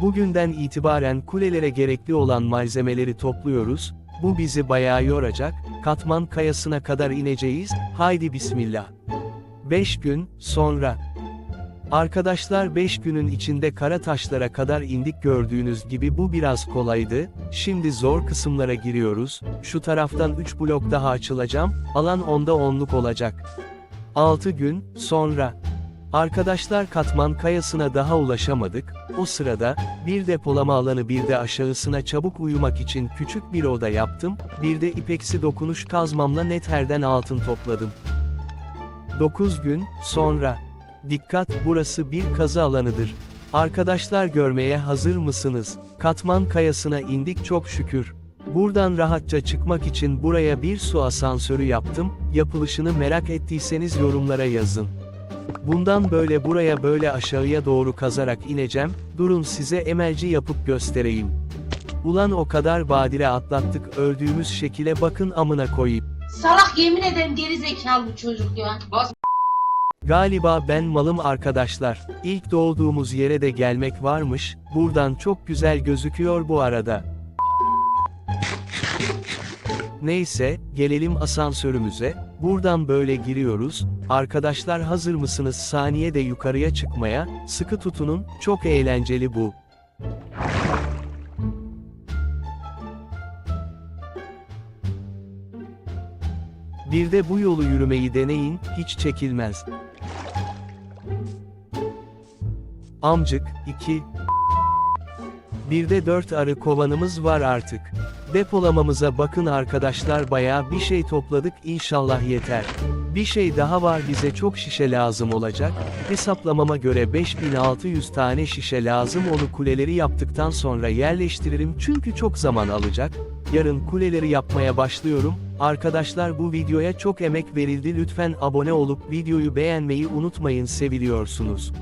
Bugünden itibaren kulelere gerekli olan malzemeleri topluyoruz, bu bizi bayağı yoracak, katman kayasına kadar ineceğiz, haydi bismillah. 5 gün, sonra. Arkadaşlar 5 günün içinde kara taşlara kadar indik gördüğünüz gibi bu biraz kolaydı, şimdi zor kısımlara giriyoruz, şu taraftan 3 blok daha açılacağım, alan onda 10'luk olacak. 6 gün, sonra. Arkadaşlar katman kayasına daha ulaşamadık, o sırada, bir depolama alanı bir de aşağısına çabuk uyumak için küçük bir oda yaptım, bir de ipeksi dokunuş kazmamla netherden altın topladım. 9 gün, sonra. Dikkat, burası bir kazı alanıdır. Arkadaşlar görmeye hazır mısınız? Katman kayasına indik çok şükür. Buradan rahatça çıkmak için buraya bir su asansörü yaptım, yapılışını merak ettiyseniz yorumlara yazın. Bundan böyle buraya böyle aşağıya doğru kazarak ineceğim, durun size emelci yapıp göstereyim. Ulan o kadar badire atlattık öldüğümüz şekile bakın amına koyayım. Salak yemin ederim geri zekalı bu çocuk ya. Bas Galiba ben malım arkadaşlar. İlk doğduğumuz yere de gelmek varmış, buradan çok güzel gözüküyor bu arada. Neyse, gelelim asansörümüze, buradan böyle giriyoruz, arkadaşlar hazır mısınız saniyede yukarıya çıkmaya, sıkı tutunun, çok eğlenceli bu. Bir de bu yolu yürümeyi deneyin, hiç çekilmez. Amcık, 2. Bir de 4 arı kovanımız var artık. Depolamamıza bakın arkadaşlar bayağı bir şey topladık inşallah yeter. Bir şey daha var bize çok şişe lazım olacak. Hesaplamama göre 5600 tane şişe lazım onu kuleleri yaptıktan sonra yerleştiririm çünkü çok zaman alacak. Yarın kuleleri yapmaya başlıyorum. Arkadaşlar bu videoya çok emek verildi lütfen abone olup videoyu beğenmeyi unutmayın seviliyorsunuz.